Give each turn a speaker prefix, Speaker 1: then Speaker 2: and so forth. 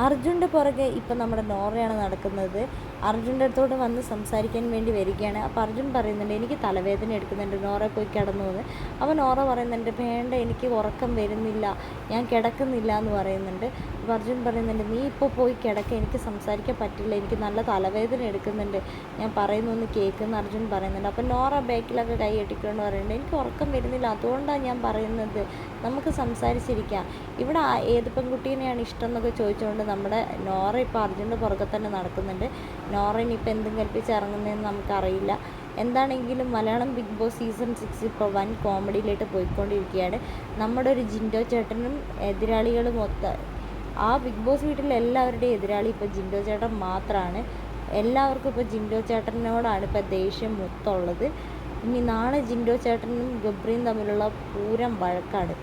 Speaker 1: അർജുന്റെ പുറകെ ഇപ്പം നമ്മുടെ നോറയാണ് നടക്കുന്നത്. അർജുന്റെ അടുത്തോട്ട് വന്ന് സംസാരിക്കാൻ വേണ്ടി വരികയാണ്. അപ്പോൾ അർജുൻ പറയുന്നുണ്ട് എനിക്ക് തലവേദന എടുക്കുന്നുണ്ട്. നോറ പോയി കിടന്നു എന്ന് അപ്പോൾ നോറ പറയുന്നുണ്ട് വേണ്ട എനിക്ക് ഉറക്കം വരുന്നില്ല. ഞാൻ കിടക്കുന്നില്ല എന്ന് പറയുന്നുണ്ട്. അപ്പോൾ അർജുൻ പറയുന്നുണ്ട് നീ ഇപ്പോൾ പോയി കിടക്ക. എനിക്ക് സംസാരിക്കാൻ പറ്റില്ല. എനിക്ക് നല്ല തലവേദന എടുക്കുന്നുണ്ട്. ഞാൻ പറയുന്നു എന്ന് കേൾക്കുന്ന. അർജുൻ പറയുന്നുണ്ട്. അപ്പോൾ നോറ ബാക്കിലൊക്കെ കൈ കെട്ടിക്കൊണ്ട് പറയുന്നുണ്ട് എനിക്ക് ഉറക്കം വരുന്നില്ല. അതുകൊണ്ടാണ് ഞാൻ പറയുന്നത്. നമുക്ക് സംസാരിച്ചിരിക്കാം. ഇവിടെ ഏത് പെൺകുട്ടീനെയാണ് ഇഷ്ടം എന്നൊക്കെ ചോദിച്ചുകൊണ്ട് നമ്മുടെ നോറ ഇപ്പോൾ അർജുന്റെ പുറകെ തന്നെ നടക്കുന്നുണ്ട്. നോറ ഇനിയിപ്പോൾ എന്തും കൽപ്പിച്ച് ഇറങ്ങുന്നതെന്ന് നമുക്കറിയില്ല. എന്താണെങ്കിലും Malayalam Bigg Boss season six ഇപ്പോൾ വൻ കോമഡിയിലോട്ട് പോയിക്കൊണ്ടിരിക്കുകയാണ്. നമ്മുടെ ഒരു ജിൻഡോ ചേട്ടനും എതിരാളികളും ഒത്ത ആ ബിഗ് ബോസ് വീട്ടിലെ എല്ലാവരുടെയും എതിരാളി ഇപ്പോൾ ജിൻഡോ ചേട്ടൻ മാത്രമാണ് എല്ലാവർക്കും ഇപ്പോൾ ജിൻഡോ ചേട്ടനോടാണ് ഇപ്പോൾ ദേഷ്യം മൊത്തമുള്ളത് ഇനി നാളെ ജിൻഡോ ചേട്ടനും ഗബ്രിയും തമ്മിലുള്ള പൂരം വഴക്കാണ്.